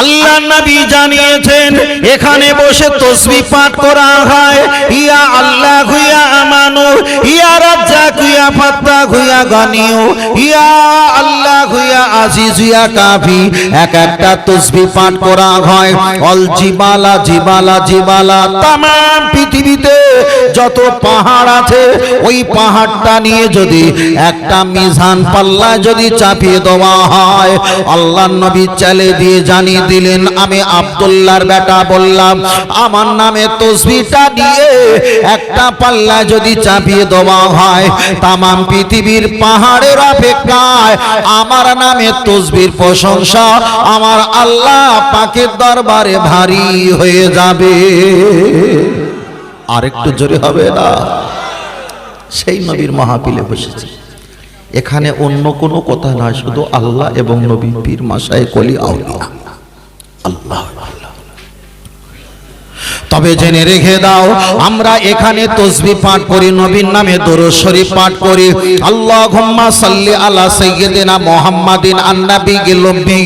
আল্লাহ নবী জানিয়েছেন, এখানে বসে তসবি পাঠ করা হয়। ইয়া আল্লাহ হুইয়া আমানু, ইয়া রাজ্জাক হুইয়া ফাত্তাক হুইয়া গানিউ, ইয়া আল্লাহ হুইয়া আজিজ হুইয়া কাফি। এক একটা তসবি পাঠ করা হয়। অল জিবালা জিবালা জিবালা, তামাম পৃথিবীতে যত পাহাড় আছে, ওই পাহাড়টা নিয়ে যদি একটা মিজান পাল্লায় যদি চাপিয়ে দেওয়া হয় আল্লাহ নবী চালে দিয়ে জানিয়ে দিলেন, আমি আব্দুল্লাহর বেটা বললাম, আমার নামে তসবিটা দিয়ে একটা পাল্লা যদি চাপিয়ে দেওয়া হয়, তামাম পৃথিবীর পাহাড়ের অপেক্ষায় আমার নামে তসবির প্রশংসা আমার আল্লাহ পাকের দরবারে ভারী হয়ে যাবে। আরেকটু জোরে হবে না? সেই নবীর মাহাপিলে বসেছে। এখানে অন্য কোনো কথা না শুধু আল্লাহ এবং নবী পীর মাসায় কলি আউলিয়া। আল্লাহ আল্লাহ। তবে জেনে রেখে দাও, আমরা এখানে তসবি পাঠ করি, নবীর নামে দরুদ শরীফ পাঠ করি। আল্লাহুম্মা সাল্লি আলা সাইয়্যিদিনা মুহাম্মাদিন আন-নাবী গিলুম্বি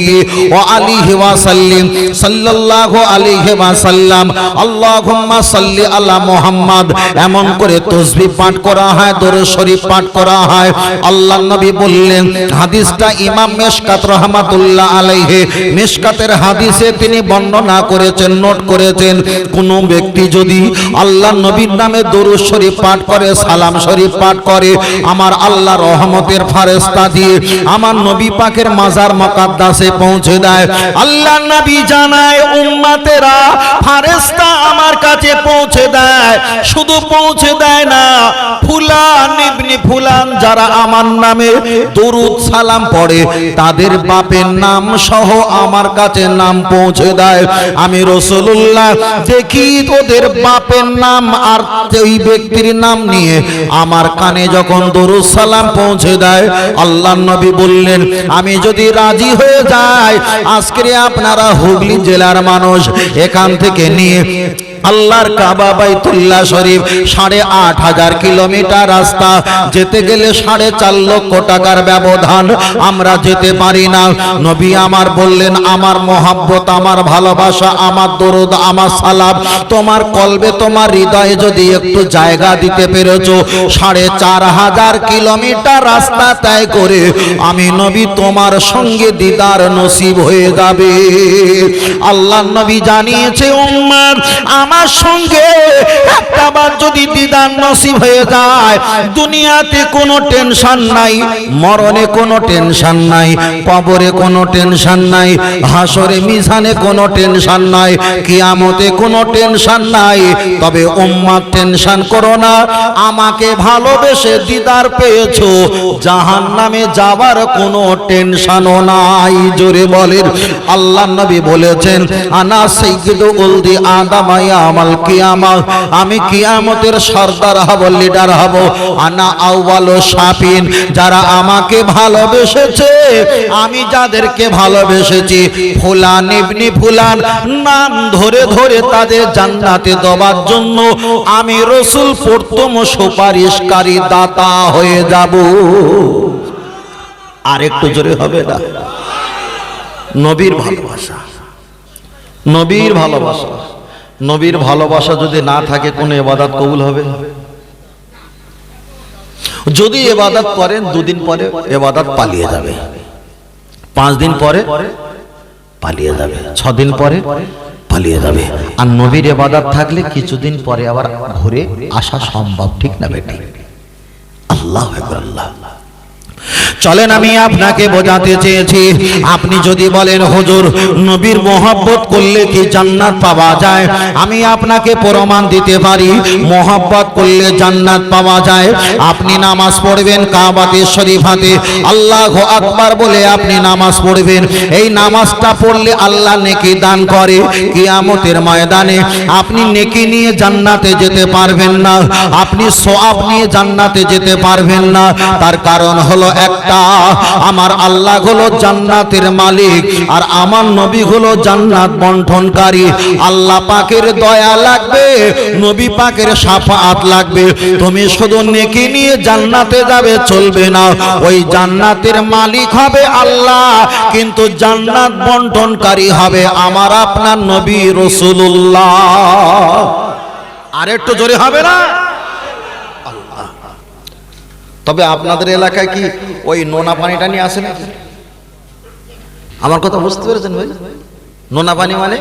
ও আলিহি ওয়া সাল্লিম, সাল্লাল্লাহু আলাইহি ওয়া সাল্লাম। আল্লাহুম্মা সাল্লি আলা মুহাম্মাদ, এমন করে তসবি পাঠ করা হয়, দরুদ শরীফ পাঠ করা হয়। আল্লাহর নবী বললেন, হাদিসটা ইমাম মেশকাত রহমাতুল্লাহ আলাইহি, মেশকাতের হাদিসে তিনি বর্ণনা করেছেন, নোট করেছেন, কোন ব্যক্তি যদি আল্লাহ নবীর নামে দরুদ শরীফ পাঠ করে, সালাম শরীফ পাঠ করে, আমার আল্লাহ রহমতের ফারেস্তা দিয়ে আমার নবী পাকের মাজার মকাদ্দাসে পৌঁছে দেয়। আল্লাহ নবী জানায়, উম্মাতেরা ফারেস্তা আমার কাছে পৌঁছে দেয়। শুধু পৌঁছে দেয় না, ফুলান ইবনি ফুলান যারা আমার নামে দরুদ, সালাম পড়ে, তাদের বাপের নাম সহ আমার কাছে নাম পৌঁছে দেয়। আমি রসুল্লাহ দেখি ওদের বাপের নাম আর ওই ব্যক্তির নাম নিয়ে আমার কানে যখন দরুদ সালাম পৌঁছে দেয়, আল্লাহ নবী বললেন, আমি যদি রাজি হয়ে যাই, আজকে আপনারা হুগলি জেলার মানুষ এখান থেকে নিয়ে আল্লাহর কাবা বাইতুল্লাহ শরীফ সাড়ে আট হাজার কিলোমিটার রাস্তা। যেতে গেলে সাড়ে চার লক্ষ টাকার ব্যবধান। আমরা যেতে পারি না। নবী আমার বললেন, আমার মোহাব্বত, আমার ভালোবাসা, আমার দরদ, আমার সালাম, তোমার কলবে, তোমার হৃদয়ে যদি একটু জায়গা দিতে পেরেছ, সাড়ে চার হাজার কিলোমিটার রাস্তা তাই করে আমি নবী তোমার সঙ্গে দিদার নসিব হয়ে যাবে। আল্লাহ নবী জানিয়েছে উম্মার আমার সঙ্গে একটা বার যদি দিদার নসিব হয়ে যায়, দুনিয়াতে কোনো টেনশন নাই, মরণে কোনো টেনশন নাই, কবরে কোনো টেনশন নাই, হাসরে মিজানে কোনো টেনশন নাই, কিয়ামতে কোনো টেনশন নাই। তবে উম্মার টেনশন করো না, আমাকে ভালোবেসে দিদার পেয়েছ জাহান নামে যাবার কোনো টেনশনও নাই। জোরে বলেন, আল্লাহ নবী বলেছেন, আনা সাইয়্যিদু উলদি আদামায়া আমাল কিয়ামা, আমি কিয়ামতের সর্দার হব, লিডার হব। আনা আউয়ালু শাফিন যারা আমাকে ভালোবেসেছে, আমি যাদেরকে ভালোবেসেছি, ফুলান ইবনি ফুলান, নাম ধরে ধরে তাদের জান্নাতে দেওয়ার জন্য আমি রসুল প্রথম সুপারিশকারী দাতা হয়ে যাব। আর একটু জোরে হবে না? নবীর ভালোবাসা নবীর ভালোবাসা। নবীর ভালোবাসা যদি না থাকে, কোনো এবাদাত কবুল হবে? যদি এবাদাত করেন, দুদিন পরে এবাদাত পালিয়ে যাবে। পাঁচ দিন পরে পালিয়ে যাবে। ছ দিন পরে পালিয়ে যাবে। আর নবীর এবাদাত থাকলে কিছুদিন পরে আবার ঘুরে আসা সম্ভব, ঠিক না বেটি? আল্লাহ আল্লাহ চলেন আমি আপনাকে বোঝাতে চেয়েছি। আপনি যদি বলেন, হুজুর, নবীর মোহাব্বত করলে কি জান্নাত পাওয়া যায়? আমি আপনাকে প্রমাণ দিতে পারি, মোহাব্বত করলে জান্নাত পাওয়া যায়। আপনি নামাজ পড়বেন কাবাতে, শরীফাতে। আল্লাহ আকবার বলে আপনি নামাজ পড়বেন। এই নামাজটা পড়লে আল্লাহ নেকি দান করে কিয়ামতের ময়দানে। আপনি নেকি নিয়ে জান্নাতে যেতে পারবেন না। আপনি সোয়াব নিয়ে জান্নাতে যেতে পারবেন না। তার কারণ হলো একটা একটা আমার আল্লাহ হলো জান্নাতের মালিক, আর আমার নবী হলো জান্নাত বন্টনকারী। আল্লাহ পাকের দয়া লাগবে, নবী পাকের সাফাত লাগবে। তুমি শুধু নেকি নিয়ে জান্নাতে যাবে, চলবে না। ওই জান্নাতের মালিক হবে আল্লাহ, কিন্তু জান্নাত বন্টনকারী হবে আমার আপনার নবী রসুল্লাহ আর একটু জোরে হবে না। তবে আপনাদের এলাকায় কি ওই নোনা পানিটা নিয়ে আসে না আমার কথা বুঝতে পেরেছেন ভাই? নোনা পানি মানে?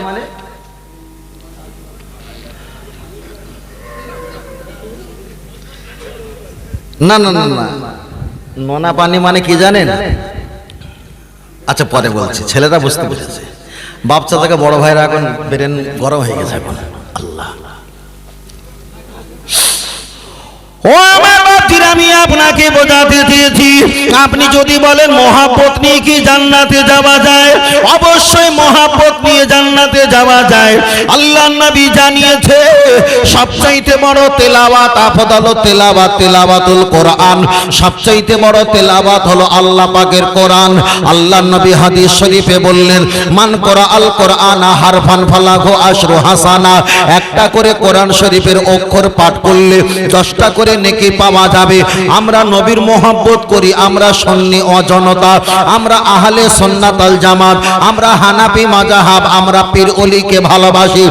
না না না না। নোনা পানি মানে কি জানেন? আচ্ছা পরে বলছি। ছেলেরা বুঝতে পেরেছে। বাচ্চা থেকে বড় ভাইরা এখন বেরেন গরম হয়ে গেছে এখন। আল্লাহ। ও আমার বাতির আমি আপনাকে বোঝাতে চেয়েছি। আপনি যদি বলেন মহাপত নিয়ে কি জান্নাতে যাওয়া যায়, অবশ্যই মহাপত নিয়ে জান্নাতে যাওয়া যায়। আল্লাহ নবী জানিয়েছে, সবচাইতে বড় তেলাওয়াত আফদাল তেলাওয়াত তেলাওয়াতুল কোরআন। সবচাইতে বড় তেলাওয়াত হলো আল্লাহ পাকের কোরআন। আল্লাহ নবী হাদিস শরীফে বললেন, মান করা আল কোরআন হারফান ফালাহু আশরু হাসানা। একটা করে কোরআন শরীফের অক্ষর পাঠ করলে, দশটা করে নেকি পাওয়া যাবে। আমরা নবীর মোহাব্বত করি, আমরা সন্নি অজনতা, আমরা আহলে সন্নাতাল জামাত, আমরা হানাপি মাজাহাব আমরা পীর অলিকে ভালোবাসি।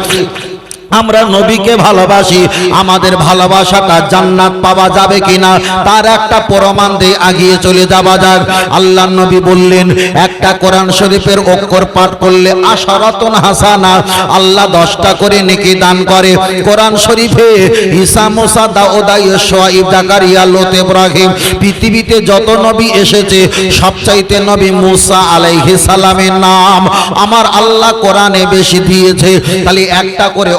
আমরা নবীকে ভালোবাসি। আমাদের ভালোবাসাটা জান্নাত পাওয়া যাবে কিনা, তার একটা প্রমাণ দিয়ে আগিয়ে চলে যাওয়া যাক। আল্লাহ নবী বললেন, একটা কোরআন শরীফের অক্ষর পাঠ করলে আশারাতুন হাসানা, আল্লাহ দশটা করে নেকি দান করে। কোরআন শরীফে ঈসা, মুসা, দাউদা ইউসুফ জাকারিয়া, লোত, ইব্রাহিম, পৃথিবীতে যত নবী এসেছে, সবচাইতে নবী মুসা আলাইহিস সালামের নাম। আমার আল্লাহ কোরআনে বেশি দিয়েছে, খালি একটা করে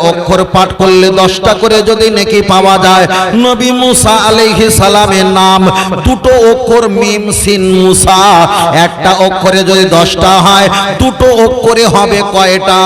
পাঠ করলে দশটা করে যদি নেকি পাওয়া যায়, নবী মুসা আলাইহি সালামের নাম, দুটো অক্ষর মিম সিন মুসা, একটা অক্ষরে যদি দশটা হয়, দুটো অক্ষরে হবে কয়টা?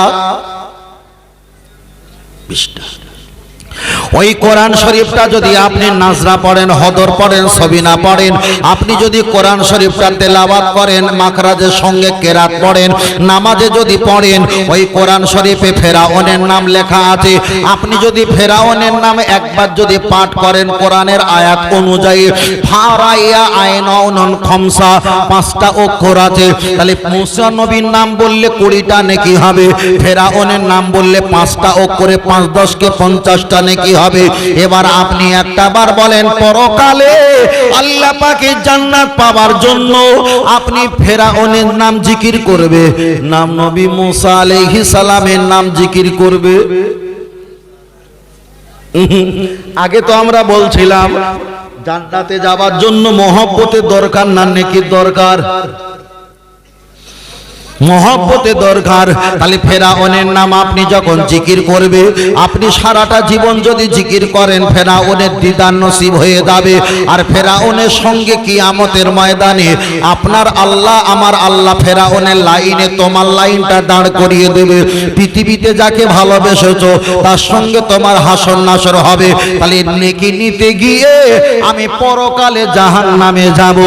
ওই কোরআন শরীফটা যদি আপনি নাজরা পড়েন, হদর পড়েন সবিনা পড়েন, আপনি যদি কোরআন শরীফটা তেলাওয়াত করেন, মাখরাজের সঙ্গে কেরাত পড়েন, নামাজে যদি পড়েন, ওই কোরআন শরীফে ফেরাউনের নাম লেখা আছে। আপনি যদি ফেরাউনের নাম একবার যদি পাঠ করেন, কোরআনের আয়াত অনুযায়ী, ফারাইয়া আইনাউনন খমসা, পাঁচটা অক্ষর আছে। তাহলে মুসা নবীর নাম বললে কুড়িটা নাকি হবে? ফেরাউনের নাম বললে পাঁচটা অক্ষরে পাঁচ, দশকে পঞ্চাশটা নাকি হবে এবার আপনি একটা বার বলেন, পরকালে আল্লাহ পাকে জান্নাত পাওয়ার জন্য আপনি ফেরাউনের নাম জিকির করবে। নাম নবী মুসা আলাইহিস সালামের নাম জিকির করবে। আগে তো আমরা বলছিলাম, জান্নাতে যাওয়ার জন্য মহব্বতের দরকার না নাকি দরকার? মহব্বতে দরকার। তাহলে ফেরাউনের নাম আপনি যখন জিকির করবে, আপনি সারাটা জীবন যদি জিকির করেন, ফেরাউনের দিদার নসিব হয়ে যাবে। আর ফেরাউনের সঙ্গে কিয়ামতের ময়দানে আপনার আল্লাহ, আমার আল্লাহ ফেরাউনের লাইনে তোমার লাইনটা দাঁড় করিয়ে দেবে। পৃথিবীতে যাকে ভালোবেসেছ, তার সঙ্গে তোমার হাসন নাসর হবে। তাহলে নেকি নিতে গিয়ে আমি পরকালে জাহান নামে যাব।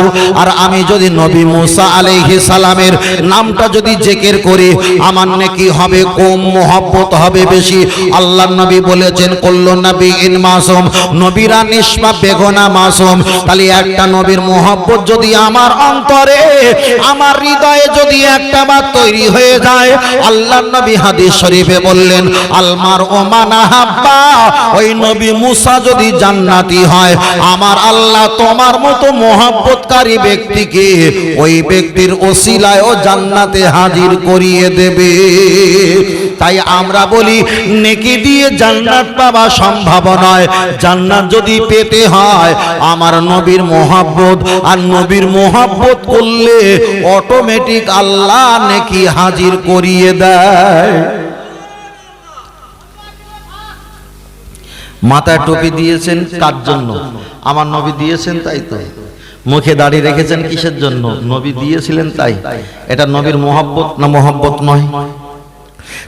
আর আমি যদি নবী মুসা আলাইহিস সালামের নামটা যদি জেকের করি, আমার নাকি হবে কম, মোহব্বত হবে বেশি। আল্লাহ নবী বলেছেন, কল্ল নবী ইন মাসুম, নবীরা নিষ্পা বেগনা মাসুম। তাহলে একটা নবীর মোহব্বত যদি আমার অন্তরে, আমার হৃদয়ে যদি একটা বার তৈরি হয়ে যায় আল্লাহ নবী হাদিস শরীফে বললেন আলমার ওমানা হাব্বা ওই নবী মুসা যদি জান্নাতি হয়, আমার আল্লাহ তোমার মতো মোহাব্বতকারী ব্যক্তিকে, ওই ব্যক্তির ওসিলায় ও জান্নাতে হাজির করিয়ে দেবে। তাই আমরা বলি, নেকি দিয়ে জান্নাত পাওয়া সম্ভব নয়। জান্নাত যদি পেতে হয়, আমার নবীর মোহাব্বত আর নবীর মোহাব্বত করলে অটোমেটিক আল্লাহ নেকি হাজির করিয়ে দেয়। মাথায় টুপি দিয়েছেন কার জন্য? আমার নবী দিয়েছেন তাই তো। মুখে দাড়ি রেখেছেন কিসের জন্য? নবী দিয়েছিলেন তাই। এটা নবীর মোহাব্বত না মোহাব্বত নয়?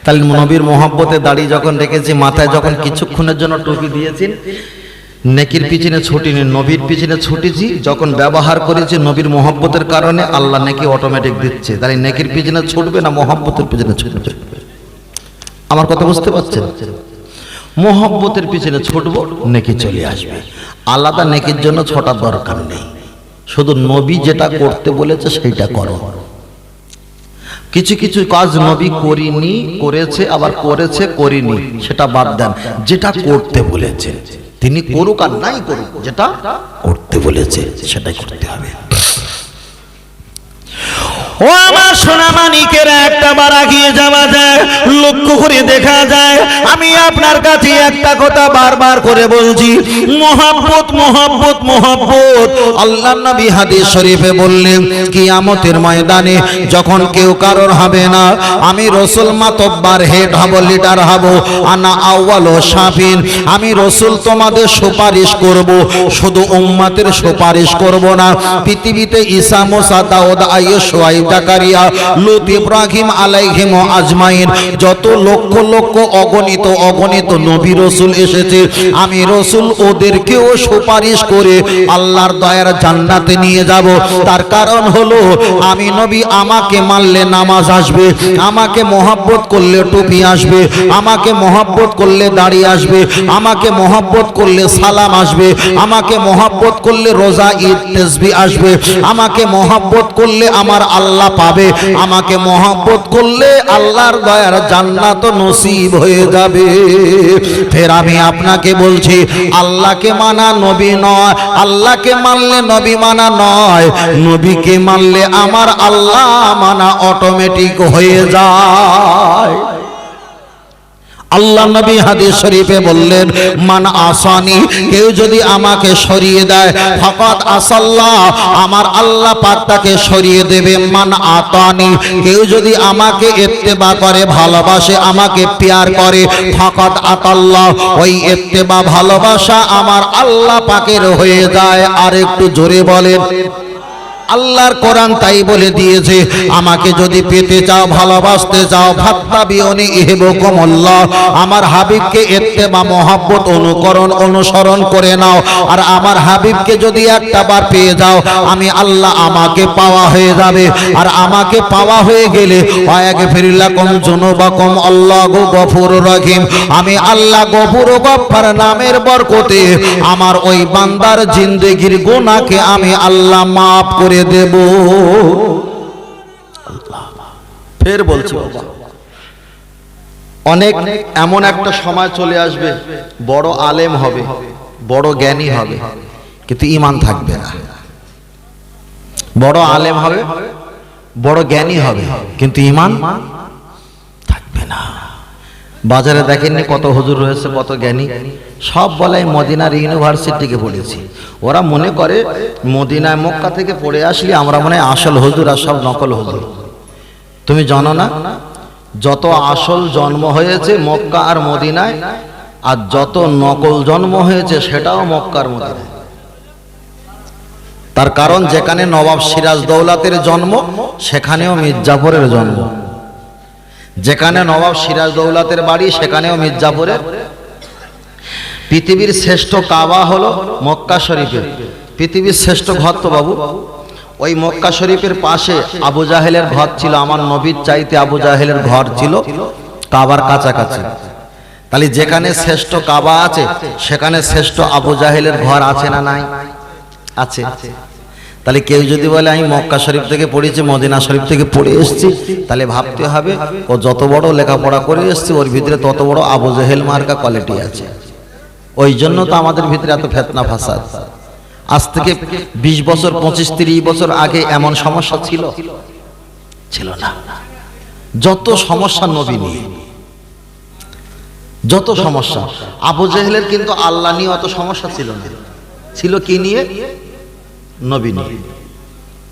তাহলে নবীর মোহাব্বতে দাড়ি যখন রেখেছি, মাথায় যখন কিছুক্ষণের জন্য টুপি দিয়েছেন, নেকির পিছনে ছুটিনি নবীর পিছনে ছুটেছি, যখন ব্যবহার করেছি নবীর মোহব্বতের কারণে আল্লাহ নেকি অটোমেটিক দিচ্ছে। তাহলে নেকির পিছনে ছুটবে না মোহব্বতের পিছনে ছুটবে? আমার কথা বুঝতে পারছেন? মোহব্বতের পিছনে ছুটবো, নেকি চলে আসবে। আলাদা নেকির জন্য ছোটার দরকার নেই। শুধু নবী যেটা করতে বলেছে সেইটা করো। কিছু কিছু কাজ নবী করিনি করেছে আবার করেছে করিনি সেটা বাদ দেন। যেটা করতে বলেছে তিনি করুক আর নাই করুক যেটা করতে বলেছে সেটাই করতে হবে। ও আমার সোনা মানিকেরা একটা বার আগিয়ে যাওয়া যায়, লক্ষ্য করে দেখা যায়, আমি আপনার কাছে একটা কথা বারবার করে বলছি। মোহাব্বত মোহাব্বত মোহাব্বত। আল্লাহ নবী হাদিস শরীফে বললেন, কিয়ামতের ময়দানে যখন কেউ কারোর হবে না, আমি রসুল মাতব্বার হেড হব, লিডার হব, আনা আউয়াল ও সাফিন আমি রসুল তোমাদের সুপারিশ করব, শুধু উম্মাতের সুপারিশ করব না, পৃথিবীতে ঈসা, মুসা, দাউদ শুআইব জাকারিয়া লূত ইব্রাহিম আলাইহিম আজমাইন, যত লক্ষ লক্ষ অগণিত অগণিত নবী রসুল এসেছে, আমি রসুল ওদেরকেও সুপারিশ করে আল্লাহর দয়ার জান্নাতে নিয়ে যাব। তার কারণ হলো, আমি নবী আমাকে মানলে নামাজ আসবে, আমাকে মহব্বত করলে টুপি আসবে, আমাকে মহব্বত করলে দাড়ি আসবে, আমাকে মহব্বত করলে সালাম আসবে, আমাকে মহব্বত করলে রোজা, ঈদ আসবে, আমাকে মহব্বত করলে আমার আল্লাহ পাবে। আমাকে মহব্বত করলে আল্লাহর দয়ার জান্নাত নসিব হয়ে যাবে। ফের আমি আপনাকে বলছি, আল্লাহকে মানা নবী নয়, আল্লাহকে মানলে নবী মানা নয়, নবীকে মানলে আমার আল্লাহ মানা অটোমেটিক হয়ে যায়। আল্লাহ নবী হাদিস শরীফে বললেন, মান আসানি, কেউ যদি আমাকে সরিয়ে দেয়, ফকত আসাল্লাহ, আমার আল্লাহ পাক তাকে সরিয়ে দেবে। মান আতানি, কেউ যদি আমাকে ইত্তেবা করে, ভালোবাসে, আমাকে পেয়ার করে, ফকত আতাল্লাহ, ওই ইত্তেবা ভালোবাসা আমার আল্লাহ পাকের হয়ে যায়। আর একটু জোরে বলেন। আল্লাহর কোরআন তাই বলে দিয়েছে, আমাকে যদি পেতে চাও, ভালোবাসতে চাও ভাত্তা বিয়নি ইহেবকম আল্লাহ আমার হাবিবকে এত্তেবা মহাব্বত, অনুকরণ, অনুসরণ করে নাও, আর আমার হাবিবকে যদি একটা বার পেয়ে যাও, আমি আল্লাহ আমাকে পাওয়া হয়ে যাবে, আর আমাকে পাওয়া হয়ে গেলে অয়াকে ফিরিল্লা কম জনবাকম আল্লাহ গো গফুর রহিম, আমি আল্লাহ গফুর গফার নামের বরকতে, আমার ওই বান্দার জিন্দেগির গুনাহকে আমি আল্লাহ মাফ করে দেব। ফের বলছি বাবা। অনেক এমন একটা সময় চলে আসবে বড় আলেম হবে বড় জ্ঞানী হবে কিন্তু ইমান থাকবে না। বড় আলেম হবে বড় জ্ঞানী হবে কিন্তু ইমান থাকবে না। বাজারে দেখেননি কত হুজুর রয়েছে, কত জ্ঞানী? সব বলে মদিনার ইউনিভার্সিটিকে পড়েছি ওরা মনে করে মদিনায় মক্কা থেকে পড়ে আসলে আমরা মনে আসল হুজুর আর সব নকল হুজুর। তুমি জানো না? যত আসল জন্ম হয়েছে মক্কা আর মদিনায়, আর যত নকল জন্ম হয়েছে সেটাও মক্কার মদিনায়। তার কারণ যেখানে নবাব সিরাজ দৌলাতের জন্ম, সেখানেও মির্জাফরের জন্ম। যেখানে নবাব সিরাজ দৌলাতের বাড়ি, সেখানেও মির্জাপুরের পৃথিবীর শ্রেষ্ঠ কাবা হলো মক্কা শরীফের। পৃথিবীর শ্রেষ্ঠ ঘর তো বাবু। ওই মক্কা শরীফের পাশে আবু জাহেলের ঘর ছিল, আমার নবীর চাইতে আবু জাহেলের ঘর ছিল কাবার কাছাকাছি। তাহলে যেখানে শ্রেষ্ঠ কাবা আছে, সেখানে শ্রেষ্ঠ আবু জাহেলের ঘর আছে না নাই? আছে। তাহলে কেউ যদি বলে, আমি মক্কা শরীফ থেকে পড়েছি, মদিনা শরীফ থেকে পড়ে এসেছি, তাহলে ভাবতে হবে, ও যত বড় লেখাপড়া করে এসছে, ওর ভিতরে তত বড় আবু জেহেল মার্কা কোয়ালিটি আছে। ওই জন্য তো আমাদের ভিতরে এত ফেতনা ফাসাদ। আজ থেকে বিশ বছর, পঁচিশ, তিরিশ বছর আগে এমন সমস্যা ছিল? ছিল না। যত সমস্যা নবী নিয়ে, যত সমস্যা। আবু জেহেলের কিন্তু আল্লাহ নিয়ে অত সমস্যা ছিল না। ছিল কি নিয়ে? নবী নিয়ে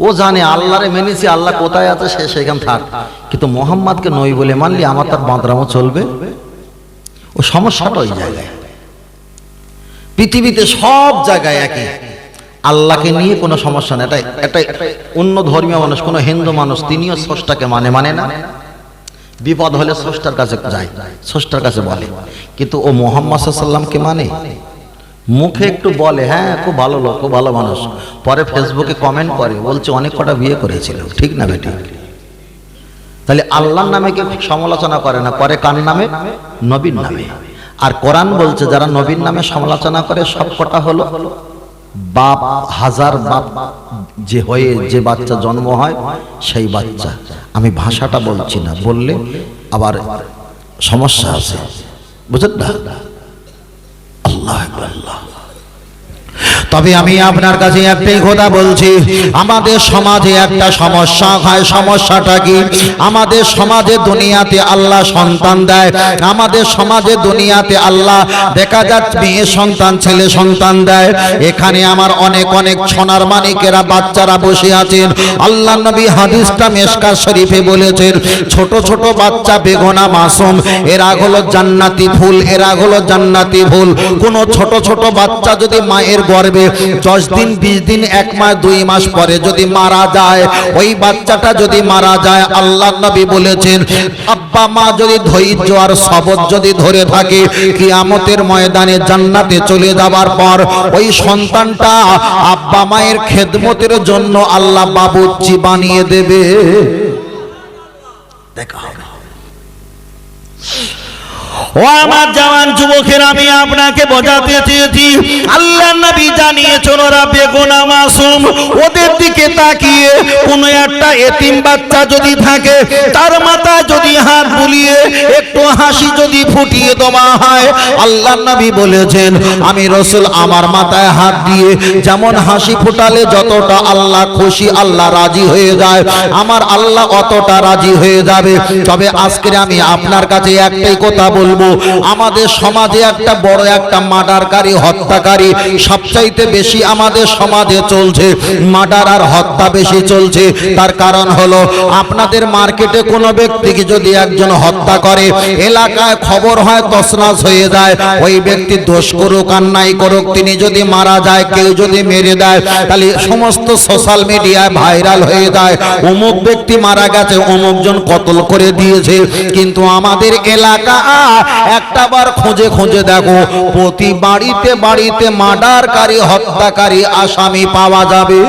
ও জানে আল্লাহরে মেনেছি, আল্লাহ কোথায় আছে সে সেখানে থাক। কিন্তু মোহাম্মদকে নই বলে মানলি, আমার তার বাঁদরামো চলবে। ও সমস্যাটা ওই জায়গায়। পৃথিবীতে সব জায়গায় একই। আল্লাহকে নিয়ে কোনো সমস্যা নেই। এটা একটা অন্য ধর্মীয় মানুষ, কোনো হিন্দু মানুষ তিনিও স্রষ্টাকে মানে মানে না। বিপদ হলে স্রষ্টার কাছে যায়, স্রষ্টার কাছে বলে। কিন্তু ও মোহাম্মদ সাল্লামকে মানে? মুখে একটু বলে হ্যাঁ খুব ভালো লোক, খুব ভালো মানুষ। পরে ফেসবুকে কমেন্ট করে, বলছে, অনেক কটা বিয়ে করেছিল, ঠিক না বেটি? তাহলে আল্লাহর নামে কি সমালোচনা করে না, করে কার নামে? নবীর নামে। আর কোরআন বলছে, যারা নবীর নামে সমালোচনা করে, সব কটা হলো? বাপ, হাজার বাপ, যে হয়ে যে বাচ্চা জন্ম হয়, সেই বাচ্চা। আমি ভাষাটা বলছি না, বললে আবার সমস্যা আছে। বুঝলেন না? আল্লাহ আকবার, আল্লাহ তবে আমি আপনার কাছে একটাই কথা বলছি। আমাদের সমাজে একটা সমস্যা হয়। সমস্যাটা কি? আমাদের সমাজে দুনিয়াতে আল্লাহ সন্তান দেয়। আমাদের সমাজে দুনিয়াতে আল্লাহ দেখা যাচ্ছে মেয়ে সন্তান, ছেলে সন্তান দেয়। এখানে আমার অনেক অনেক সোনার মানিকেরা, বাচ্চারা বসে আছেন। আল্লাহ নবী হাদিসটা মেশকা শরীফে বলেছেন, ছোট ছোট বাচ্চা বেগোনা মাসুম, এরা হলো জান্নাতি ফুল, এরা হলো জান্নাতি ফুল। কোনো ছোট ছোট বাচ্চা যদি মায়ের গর্ভে দশ দিন, বিশ দিন, এক মাস, দুই মাস পরে যদি মারা যায়, ওই বাচ্চাটা যদি মারা যায়, আল্লাহ নবী বলেছেন, আব্বা মা যদি ধৈর্য আর সবর যদি ধরে থাকে, কিয়ামতের ময়দানে জান্নাতে চলে যাবার পর ওই সন্তানটা আব্বা মায়ের খেদমতের জন্য আল্লাহ বাবুচ্চি বানিয়ে দেবে। দেখা হবে। ও আমার জওয়ান যুবকের, আমি আপনাকে বোঝাতে চেয়েছি। আল্লাহ নবী জানিয়েছেন, ওরা বেগুনা মাসুম, ওদের দিকে তাকিয়ে কোন একটা এতিম বাচ্চা যদি থাকে, তার মাথায় যদি হাত বুলিয়ে একটু হাসি যদি ফুটিয়ে দেওয়া হয়, আল্লাহ নবী বলেছেন, আমি রসুল আমার মাথায় হাত দিয়ে যেমন হাসি ফুটালে যতটা আল্লাহ খুশি, আল্লাহ রাজি হয়ে যায়। আমার আল্লাহ অতটা রাজি হয়ে যাবে। তবে আজকে আমি আপনার কাছে একটাই কথা বলব আমাদের সমাজে একটা বড় একটা মার্ডারকারী, হত্যাকারী সবচাইতে বেশি আমাদের সমাজে চলছে। মার্ডার আর হত্যা বেশি চলছে। তার কারণ হলো, আপনাদের মার্কেটে কোনো ব্যক্তিকে যদি একজন হত্যা করে, এলাকায় খবর হয় তসনাস হয়ে যায়। ওই ব্যক্তি দোষ করুক আর নাই করুক, তিনি যদি মারা যায়, কেউ যদি মেরে দেয়, তাহলে সমস্ত সোশ্যাল মিডিয়ায় ভাইরাল হয়ে যায়। অমুক ব্যক্তি মারা গেছে, অমুকজন কতল করে দিয়েছে। কিন্তু আমাদের এলাকা একটা বার খুঁজে খুঁজে দেখো প্রতি বাড়িতে বাড়িতে মার্ডারকারী হত্যাকারী আসামি পাওয়া যাবে।